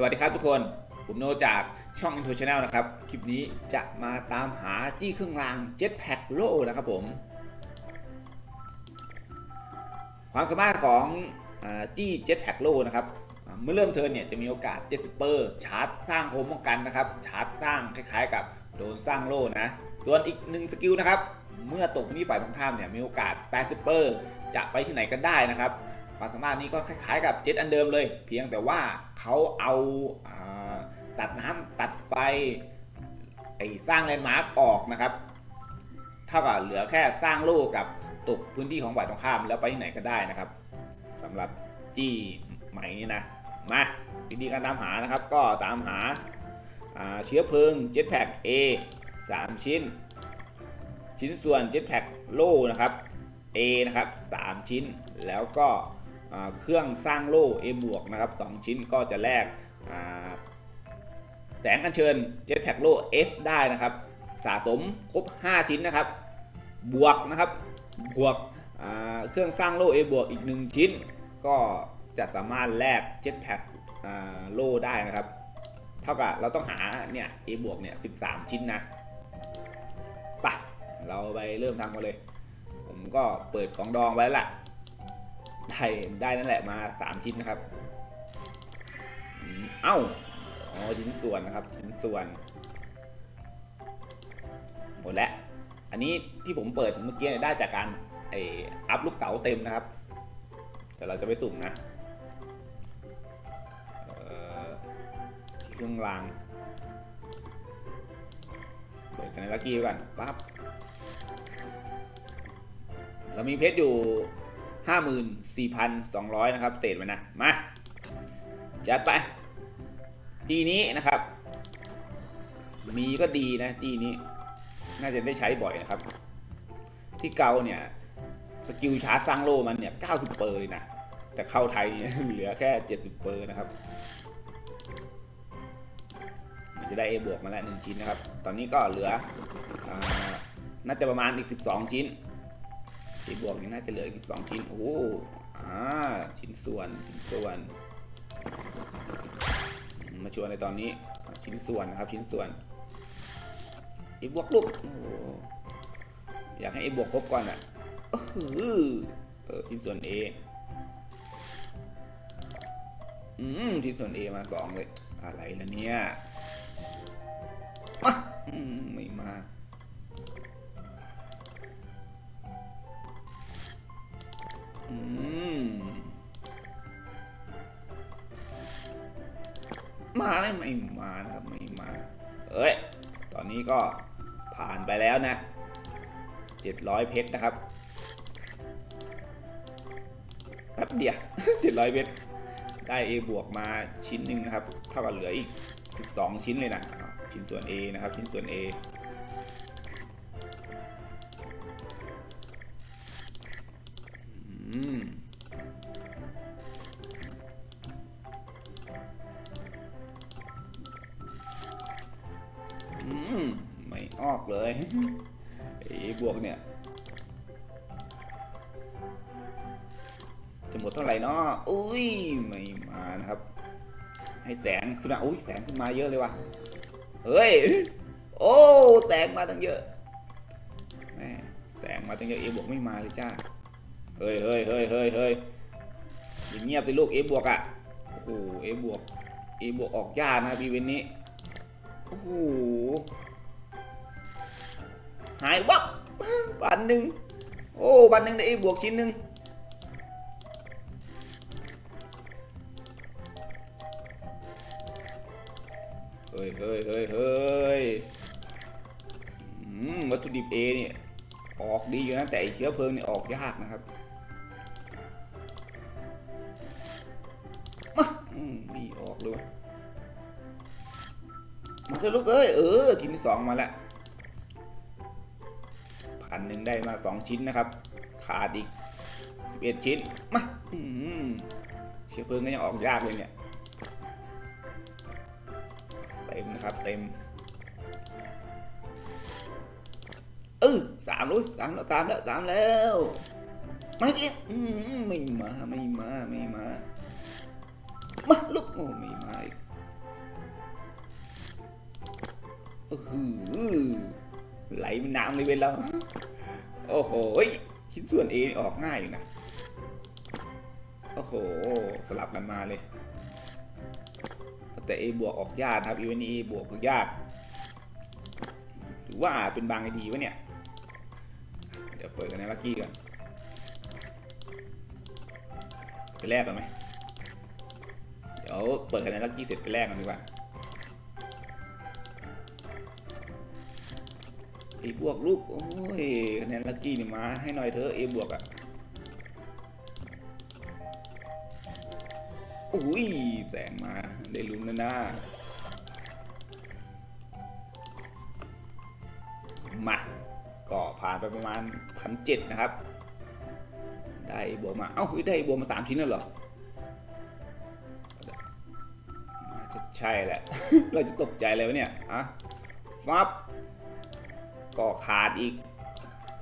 สวัสดีครับทุกคน ผมโนจากช่อง Intro Channel นะครับ คลิปนี้จะมาตามหาจี้เครื่องราง Jetpack Low นะครับผม ความสามารถของอจี้ Jetpack Low นะครับ เมื่อเริ่มเทิร์นเนี่ยจะมีโอกาส70เปอร์ชาร์จสร้างโฮมป้องกันนะครับ ชาร์จสร้างคล้ายๆกับโดนสร้างโล่นะ ส่วนอีกหนึ่งสกิลนะครับ เมื่อตกนี้ฝ่ายตรงข้ามเนี่ยมีโอกาส80เปอร์จะไปที่ไหนก็ได้นะครับ ความสามารถนี้ก็คล้ายๆกับเจ็ตอันเดิมเลย เพียงแต่ว่าเขาเอาอตัดน้ำตัดไฟไอสร้างแลนด์มาร์กออกนะครับ เท่ากับเหลือแค่สร้างล่กับตกพื้นที่ของฝ่ายตรงข้ามแล้วไปที่ไหนก็ได้นะครับสำหรับจี้ใหม่นี้นะมาวิธีการตามหานะครับ ก็ตามหาเชื้อเพลิง Jetpack A 3 ชิ้น ชิ้นส่วน Jetpack Low นะครับ A นะครับ 3 ชิ้นแล้วก็ เครื่องสร้างโล่ A บวกนะครับ2ชิ้นก็จะแลกแสงกันเชิญ Jetpack Low F ได้นะครับ สะสมครบ 5 ชิ้นนะครับ บวกนะครับบวกเครื่องสร้างโล่ A บวกอีก 1 ชิ้น ก็จะสามารถแลก Jetpack โล่ได้นะครับ เท่ากับเราต้องหาเนี่ย A บวกเนี่ย 13 ชิ้นนะไปะเราไปเริ่มทำกันเลย ผมก็เปิดของดองไว้แล้วล่ะ ได้ได้นั่นแหละมา 3 ชิ้นนะครับ เอ้า อ๋อชิ้นส่วนนะครับ ชิ้นส่วน หมดแล้ว อันนี้ที่ผมเปิดเมื่อกี้ได้จากการไออัพลูกเต๋าเต็มนะครับ แต่เราจะไปสุ่มนะเครื่องราง เปิดกันนลักกี้ก่อนปั๊บเรามีเพชรอยู่ 54,200 นะครับเศษมันนะ มา จัดไป ทีนี้นะครับ มีก็ดีนะทีนี้ น่าจะได้ใช้บ่อยนะครับ ที่เกาเนี่ยสกิลชาร์จสร้างโลมันเนี่ย 90 เปอร์เลยนะ แต่เข้าไทยเนี่ยเหลือแค่ 70 เปอร์นะครับ มันจะได้ A บวกมาแล้วหนึ่งชิ้นนะครับ ตอนนี้ก็เหลืออน่าจะประมาณอีก 12 ชิ้น A บวกนี่น่าจะเหลืออีก12ชิ้น โอ้อ่าชิ้นส่วนชิ้นส่วน มาชวนในตอนนี้ ชิ้นส่วนนะครับ ชิ้นส่วน A บวกลูกอยากให้ A บวกครบก่อนอะเออชิ้นส่วน A อืมชิ้นส่วน A มาสองเลย อะไรล่ะเนี่ยมาไม่มาาไม่ไม่มานะครับไม่มา เอ้ย ตอนนี้ก็ผ่านไปแล้วนะ 700 เพชรนะครับแป๊บเดียว 700 เพชร ได้ A บวกมาชิ้นหนึ่งนะครับ เท่ากับเหลืออีก 12 ชิ้นเลยนะ ชิ้นส่วน A นะครับ ชิ้นส่วน A อืม อุ้ยไม่มานะครับ ให้แสงขึ้นมาอุ้ยแสงขึ้นมาเยอะเลยว่ะเฮ้ยโอ้แสงมาตั้งเยอะแม่แสงมาตั้งเยอะเอบวกไม่มาเลยจ้าเฮ้ยเฮ้ยเฮ้ยเฮ้ยเฮ้ยอย่างเงียบไปลูกเอบวกอะโอ้โหเอบวกเอบวกออกยากนะบีเวนนี้โอ้โหหายวับบันหนึ่งโอ้บันหนึ่งได้เอบวกชิ้นหนึ่ง ฮ้ยเฮ้ยเฮ้ยเฮ้ยอืมวัตถุดิบเอเนี่ยออกดีอยู่นะแต่อ้เชื้อเพลิงเนี่ยออกยากนะครับมามีออกเลยมาเถอะลูกเอ้ยเออชิ้นที่สองมาแล้วพันหนึ่งได้มาสองชิ้นนะครับ ขาดอีกสิบเอ็ดชิ้นมาเชื้อเพลิงก็ยังออกยากเลยเนี่ย ต็มนะครับ เต็มเออสามลุยสามแล้วสามแล้วสามแล้วมาเกี้ไม่มาไม่มาไม่มามาลุกโอ้ไม่มาอีกไหลมันน้ำเลยเป็นแล้วโอ้โหชิ้นส่วนเอออกง่ายอยู่นะโอ้โหสลับกันมาเลย แต่ A บวกออกยากครับ e v n e บวกออกยากหรือว่าเป็นบางไอดีวะเนี่ย เดี๋ยวเปิดกันในลักกี้กันไปแลกกันไหมเดี๋ยวเปิดคะแนนลักกี้เสร็จไปแลกกันดีกว่าไอบวกลูกโอ้ยคะแนนลักกี้นี่มาให้หน่อยเถอะเอบวกอะ อุ้ย แสงมา ได้ลุ้นแล้วนะมา ก็ผ่านไปประมาณพันเจ็ดนะครับ ได้บวกมา เอ้าได้บวกมาสามชิ้นแล้วเหรอจะใช่แหละ เราจะตกใจเลยวะเนี่ยอะฟับ ก็ขาดอีก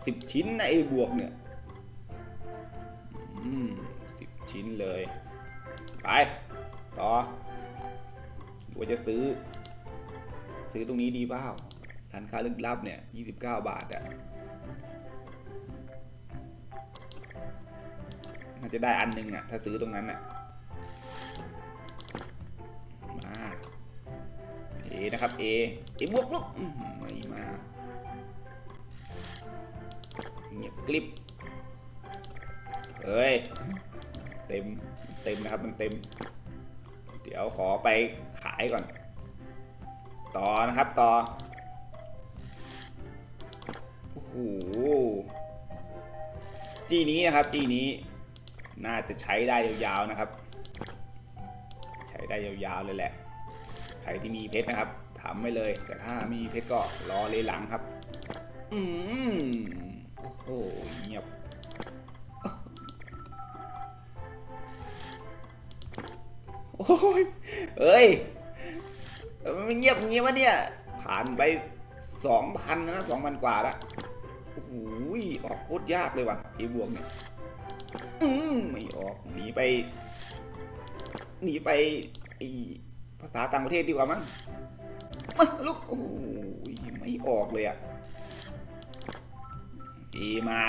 สิบชิ้นนะไอ้บวกเนี่ย อืมสิบชิ้นเลย ไป ต่อหรือว่าจะซื้อ ซื้อตรงนี้ดีเปล่าร้านค้าลึกลับเนี่ยยี่สิบเก้าบาทอะน่าจะได้อันหนึงอะถ้าซื้อตรงนั้นอะมาเอนะครับ A เอบวกลูกไม่มาเงียบกริบเฮ้ย เต็ม เต็มนะครับ มันเต็ม เดี๋ยวขอไปขายก่อน ต่อนะครับต่อ โอ้โห จีนี้นะครับ จีนี้น่าจะใช้ได้ยาวๆนะครับ ใช้ได้ยาวๆเลยแหละ ใครที่มีเพชรนะครับทำไม่เลย แต่ถ้าไม่มีเพชรก็รอเลยหลังครับ อืมโอ้โหเงียบ โอ้ยเอ้ยมันเงียบเงียบวะเนี่ย ผ่านไปสองพันนะสองพันกว่าละโอ้โหออกโคตรยากเลยว่ะไอ้บวกเนี่ยอืมไม่ออกหนีไป หนีไปไอภาษาต่างประเทศดีกว่ามั้งมาลูกโอ้ยไม่ออกเลยอะเอมา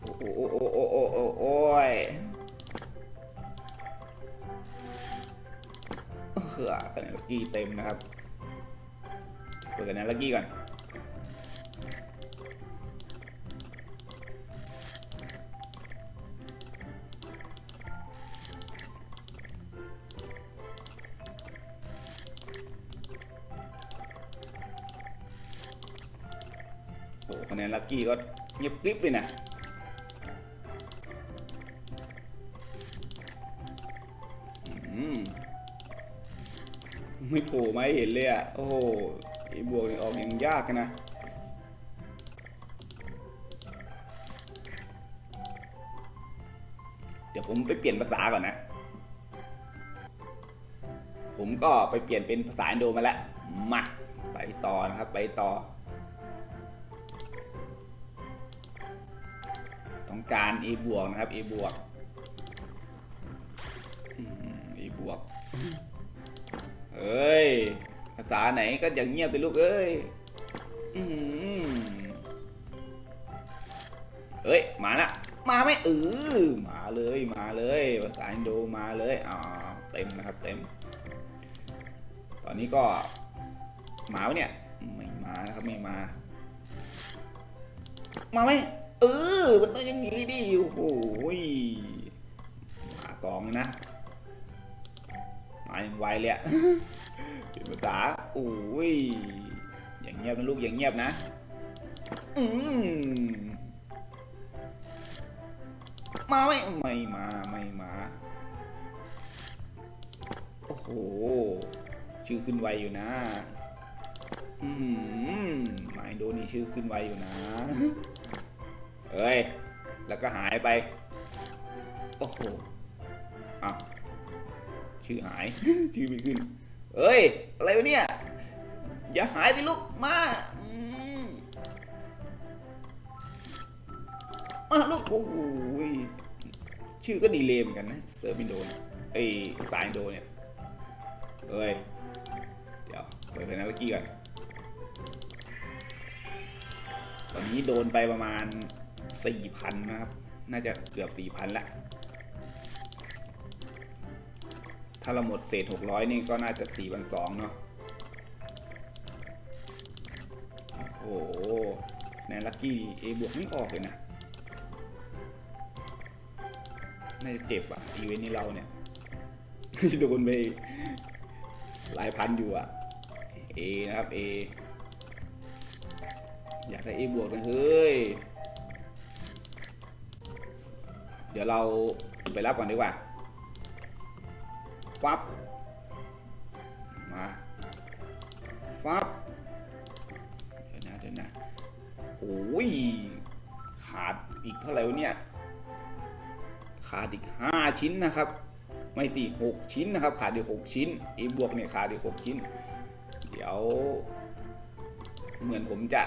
โอ้โอ้โอ้โอ้โอ้โอ้โอ้ย เฮ้อคะแนนลักกี้เต็มนะครับเปิดคะแนนลักกี้ก่อนโอ้คะแนนลักกี้ก็เงียบกริบเลยนะ ไม่โผล่มาให้เห็นเลยอะ โอ้โหไอ้บวกนี่ออกอย่างยากนะเดี๋ยวผมไปเปลี่ยนภาษาก่อนนะ ผมก็ไปเปลี่ยนเป็นภาษาอินโดมาแล้ว มาไปต่อนะครับ ไปต่อ ต้องการ a บวกนะครับ a บวก เอ้ย ภาษาไหนก็อย่างเงียบไปลูกเอ้ยเอ้ย มาละ มาไหมเออมาเลย มาเลย ภาษาอินโดมาเลยอ๋อเต็มนะครับ เต็ม ตอนนี้ก็ มาวะเนี่ย ไม่มานะครับ ไม่มา มาไหมเออ มันต้องอย่างงี้ดิ โอ้โหยมาสองนะ ย่างไวเลยอะเป็นภาษาโอ้ยอย่างเงียบนะลูกอย่างเงียบนะอืมมาไหมไม่มาไม่มาโอ้โหชื่อขึ้นไวอยู่นะอืมหมายโดนี่ชื่อขึ้นไวอยู่นะเอ้ยแล้วก็หายไปโอ้โห ชื่อหาย ชื่อไม่ขึ้น เอ้ย อะไรวะเนี่ย อย่าหายสิลูก มาอืมาลูก โอ้โหชื่อก็ดีเลมกันนะ เซิร์ฟอินโดนไอ้สายอินโดเนี่ยเอ้ย เดี๋ยวเปิดเพลงนักกี้ก่อน ตอนนี้โดนไปประมาณ4,000นะครับ น่าจะเกือบ4,000ละ ถ้าเราหมดเศษ600นี่ก็น่าจะ4,200เนาะโอ้โหในลักกี้เอบวกไม่ออกเลยนะ น่าจะเจ็บอะ อีเวนต์นี้เราเนี่ย โดนไปหลายพันอยู่อะเอนะครับเออยากได้เอบวกนะเฮ้ย เดี๋ยวเราไปรับก่อนดีกว่า ฟับ มาฟับ เดี๋ยวนะเดี๋ยวนะโอ้ย ขาดอีกเท่าไหร่วะเนี่ย ขาดอีกห้าชิ้นนะครับ ไม่สิหกชิ้นนะครับ ขาดอีกหกชิ้นเอบวกเนี่ยขาดอีกหกชิ้น เดี๋ยว เหมือนผมจะ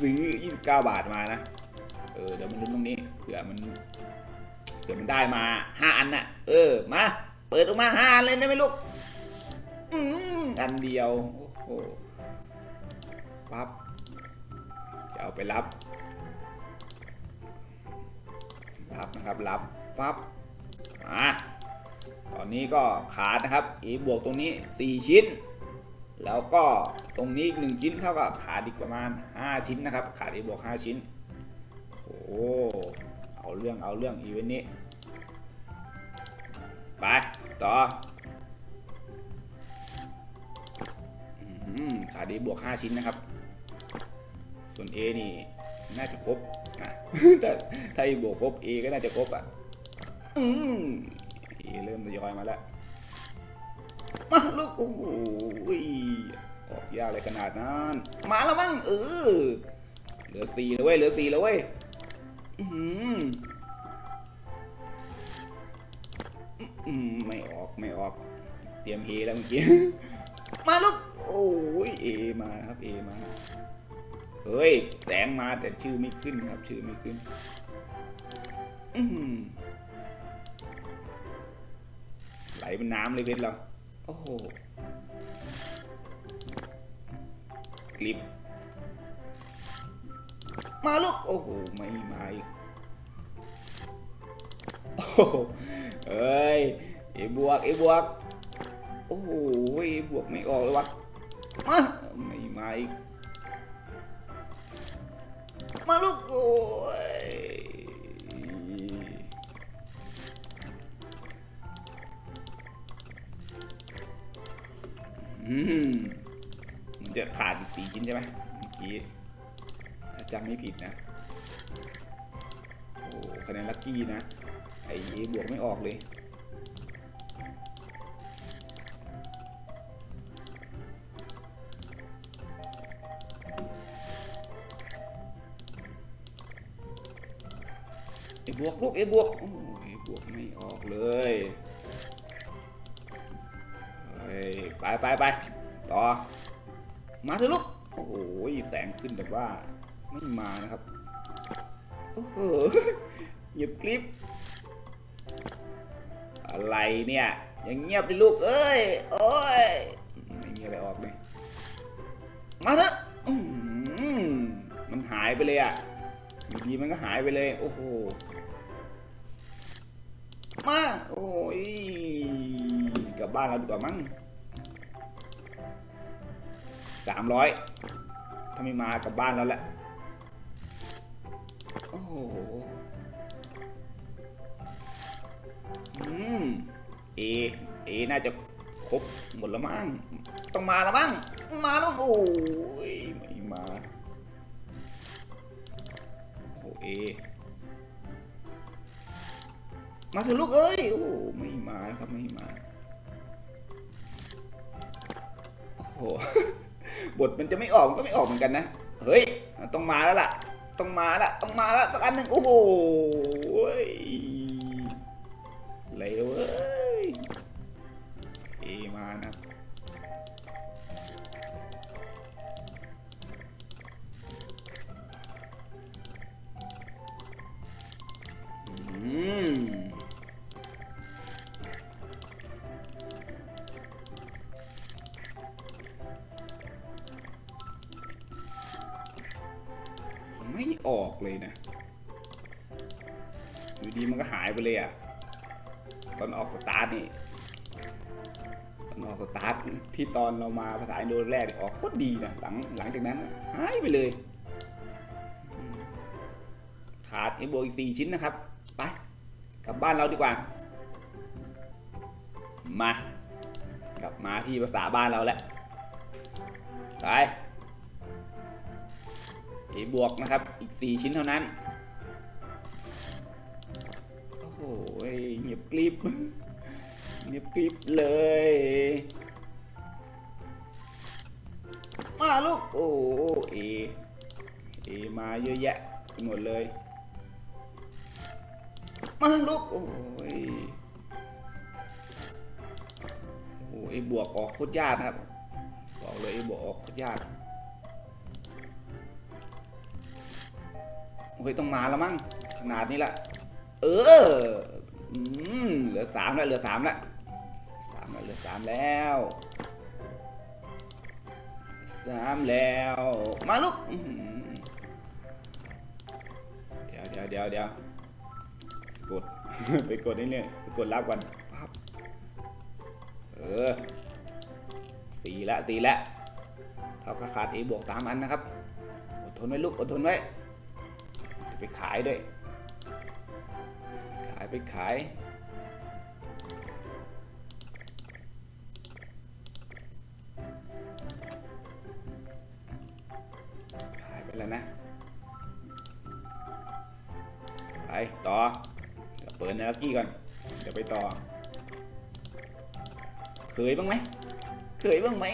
ซื้อ 29 บาทมานะ เออ เดี๋ยวมันลุ้นตรงนี้ เผื่อมัน เผื่อมันได้มา 5 อันน่ะ เออ มา เปิดออกมา5อันเลยได้ไหมลูกอืมอันเดียว โอ้โหปั๊บจะเอาไปรับ รับนะครับรับปั๊บมาตอนนี้ก็ขาดนะครับ e บวกตรงนี้ 4 ชิ้น แล้วก็ตรงนี้อีกหนึ่งชิ้นเท่ากับขาดอีกประมาณ 5 ชิ้นนะครับ ขาด e บวก 5 ชิ้น โอ้ เอาเรื่องเอาเรื่องอีเวนต์นี้ ไป ต่อขาด e บวก 5 ชิ้นนะครับ ส่วน A นี่ น่าจะครบนะแต่ถ้าบวกครบ A ก็น่าจะครบอะ อืม A เริ่มทยอยมาแล้ว มาลูก โอ้โหออกยากเลยขนาดนั้น มาแล้วมั้งเออ เหลือสี่แล้วเว้ย เหลือสี่แล้วเว้ย อือ ออืมไม่ออกไม่ออก เตรียมเฮแล้วเมื่อกี้ มาลูก โอ้ยเอมานะครับเอมา เฮ้ย แสงมาแต่ชื่อไม่ขึ้นครับ ชื่อไม่ขึ้น อือหือไหลเป็นน้ำเลยเว้นเรา โอ้โหคลิป มาลูก โอ้โห ไม่มาอีกโอ้โห เอ้ยเอบวกเอบวก โอ้โหเอบวกไม่ออกเลยวะมาไม่มาอีกมาลูกโอ้ยอืมมันจะขาดอีกสี่ชิ้นใช่ไหมเมื่อกี้ถ้าจำไม่ผิดนะ โอ้คะแนนลัคกี้นะ ไอ้บวกไม่ออกเลยเอบวกลูกเอ้บวกโอ้เอบวกไม่ออกเลยเฮ้ยไปไปไปต่อ มาเถอะลูก โอ้โหแสงขึ้นแต่ว่าไม่มานะครับ โอ้โหหยุดคลิป อะไรเนี่ยยังเงียบดิลูกเอ้ยโอ้ยไม่มีอะไรออกเลยมาเถอะมันหายไปเลยอะอยู่ดีมันก็หายไปเลย โอ้โหมาโอ้ยกลับบ้านเราดีกว่ามั้งสามร้อยถ้าไม่มากลับบ้านแล้วแหละโอ้โห อืมเอเอน่าจะครบหมดแล้วมั้งต้องมาแล้วมั้งมาแล้วโอ้ยไม่มาโอ้เอมาถอะลูกเอ้ยโอ้ไม่มาครับไม่มาโอ้โหบทมันจะไม่ออกมันก็ไม่ออกเหมือนกันนะเฮ้ยต้องมาแล้วล่ะ ต้องมาละต้องมาละสักอันหนึ่งโอ้โห ออกเลยนะอยู่ดีมันก็หายไปเลยอะตอนออกสตาร์ทนี่ตอนออกสตาร์ทที่ตอนเรามาภาษาอินโดแรกออกโคตรดีนะหลังหลังจากนั้นหายไปเลยขาดไอ้โบวกอีกสี่ชิ้นนะครับไปกลับบ้านเราดีกว่า มากลับมาที่ภาษาบ้านเราแล้วไป บวกนะครับ อีก 4 ชิ้นเท่านั้น โอ้โหเงียบกริบเงียบกริบเลย มาลูก โอ้เอเอมาเยอะแยะหมดเลย มาลูก โอ้ยโอ้โหไอบวกออกโคตรยากนครับ บอกเลยไอบวกออกโคตรยาก โอ้ยต้องมาแล้วมั้งขนาดนี้ละ เออเหลือสามแล้วเหลือสามแล้วสามแล้วเหลือสามแล้วสามแล้ว มาลูกเดี๋ยวเดี๋ยวเดี๋ยวเดี๋ยวกด ไปกดนี่เนี่ยกดรับก่อนปั๊บเออสี่ละสี่ละเท่ากับขาด a บวกสามอันนะครับ อดทนไว้ลูก อดทนไว้ ไปขายด้วย ขายไปขาย ขายไปแล้วนะ ไปต่อ เปิดเนาฬิกี้ก่อน เดี๋ยวไปต่อ เคยบ้างไหม เคยบ้างไหม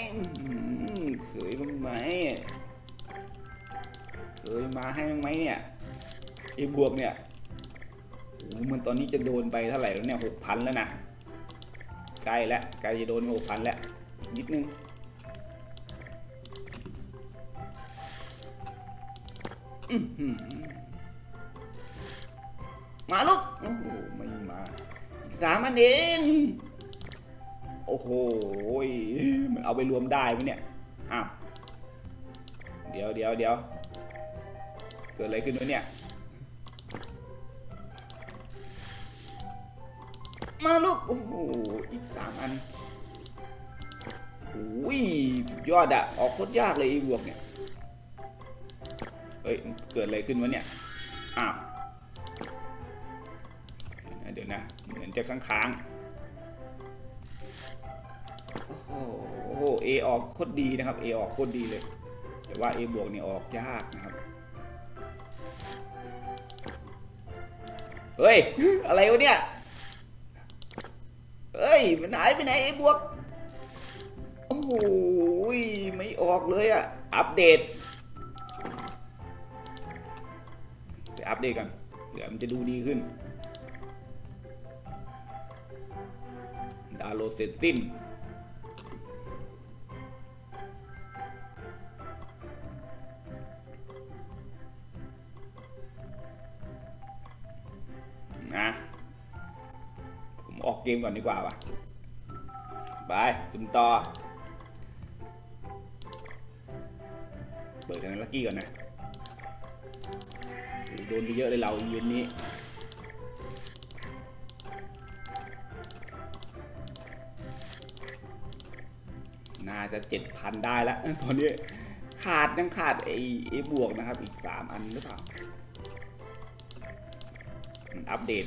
เคยบ้างไหมเคยมาให้บ้างไหมเนี่ย ไอ้บวกเนี่ยโอ้มันตอนนี้จะโดนไปเท่าไหร่แล้วเนี่ยหกพันแล้วนะใกล้แล้วใกล้จะโดนหกพันแล้วนิดนึงมาลูกโอ้โหไม่มาอีกสามอันเองโอ้โหมันเอาไปรวมได้ไหมเนี่ยอ้าวเดี๋ยวเดี๋ยวเดี๋ยวเกิดอะไรขึ้นวะเนี่ย มาลูก โอ้โห อีกสามอันโอ้ยยอดอะออกโคตรยากเลยไอ้บวกเนี่ย เฮ้ย เกิดอะไรขึ้นวะเนี่ย อ้าว เดี๋ยวนะ เหมือนจะค้างๆ โอ้โหเอออกโคตรดีนะครับ เอออกโคตรดีเลย แต่ว่า A บวกเนี่ยออกยากนะครับ เฮ้ย อะไรวะเนี่ย เอ้ย มันหายไปไหนไอ้บวก โอ้โหยไม่ออกเลยอะอัปเดตไปอัปเดตกันเดี๋ยวมันจะดูดีขึ้น ดาวโหลดเสร็จสิ้น มกเกมก่อนดีกว่าว่ะบายซุมต่อ เปิดกันลักกี้ก่อนนะ โดนไปเยอะเลยเรายืนนี้น่าจะเจ็ดพันได้แล้วตอนนี้ขาดยังขาดไอ้ไอ้บวกนะครับ อีกสามอันหรือเปล่า มันอัปเดต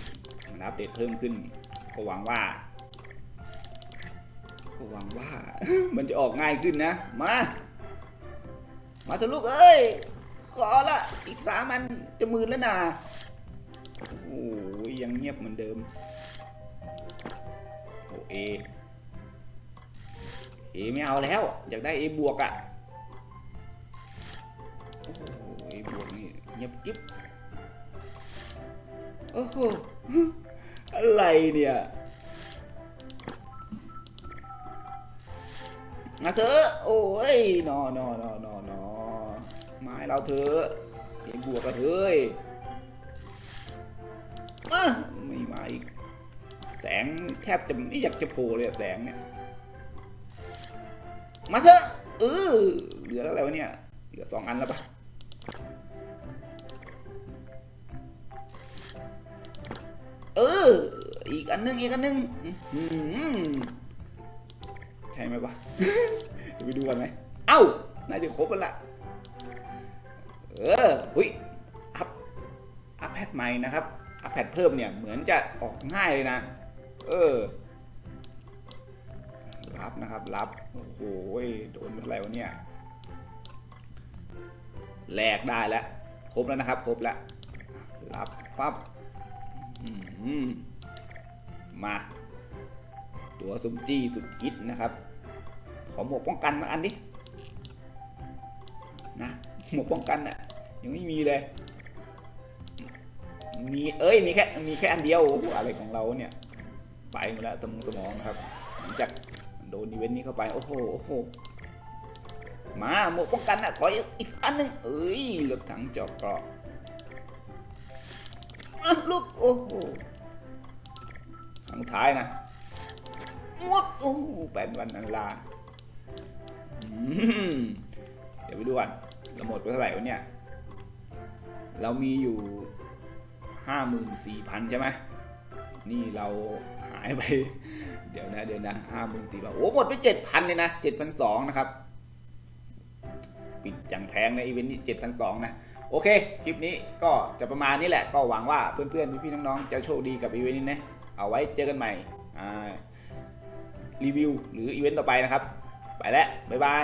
มันอัปเดตเพิ่มขึ้น ก็หวังว่า ก็หวังว่า มันจะออกง่ายขึ้นนะ มา มาเถอะลูกเอ้ย ขอละ อีกสามอันจะหมื่นแล้วนะโอ้โหยังเงียบเหมือนเดิม โอเอ เอไม่เอาแล้ว อยากได้เอบวกอะ่ะโอ้โหเอบวกนี่เงียบกิ๊บโอ้โห อะไรเนี่ยมาเถอะโอ้ยนอนอนอนอนอมาให้เราเถอะเอบวกกันเฮ้ยมาไม่มาอีก แสงแทบจะไม่อยากจะโผล่เลยแสงเนี่ย มาเถอะเออเหลืออะไรวะเนี่ย เหลือสองอันแล้วปะ กอันนึงอีกอันนึงอื้อหือใช่ไหมวะเดี๋ยวไปดูกันไหมเอ้าน่าจะครบแล้วล่ะเออหุ้ยอัพอัพแพดใหม่นะครับอัพแพดเพิ่มเนี่ยเหมือนจะออกง่ายเลยนะ เออรับนะครับรับโอ้โหโดนเท่าไหร่วะเนี่ยแลกได้แล้ว ครบแล้วนะครับ ครบแล้วรับปั๊บอื้อหือ มา ตัวซุมจี้สุดกิดนะครับ ขอหมวกป้องกันมาอันดินะหมวกป้องกันน่ะยังไม่มีเลย มีเอ้ยมีแค่มีแค่อันเดียวออะไรของเราเนี่ย ไปหมดแล้วสมองสมองนะครับหลังจากโดนอีเวนต์นี้เข้าไปโอ้โหโอ้โหมาหมวกป้องกันน่ะขออีกอันหนึ่งเอ้ยรถถังจาะเกราะอะลูกโอ้โห ท้ายนะหมวกโอ้แปดวันนันลาเดี๋ยวไปดูก่อนเราหมดไปเท่าไหร่วะเนี่ย เรามีอยู่ห้าหมื่นสี่พันใช่ไหมนี่เราหายไป เดี๋ยวนะเดี๋ยวนะห้าหมื่นสี่พันโอ้หมดไปเจ็ดพันเลยนะเจ็ดพันสองนะครับ ปิดอย่างแพงในอีเวนต์นี้เจ็ดพันสองนะ โอเค คลิปนี้ก็จะประมาณนี้แหละ ก็หวังว่าเพื่อนๆ พี่ๆ น้องๆ จะโชคดีกับอีเวนต์นี้นะ เอาไว้เจอกันใหม่รีวิวหรืออีเวนต์ต่อไปนะครับ ไปแล้ว บ๊ายบาย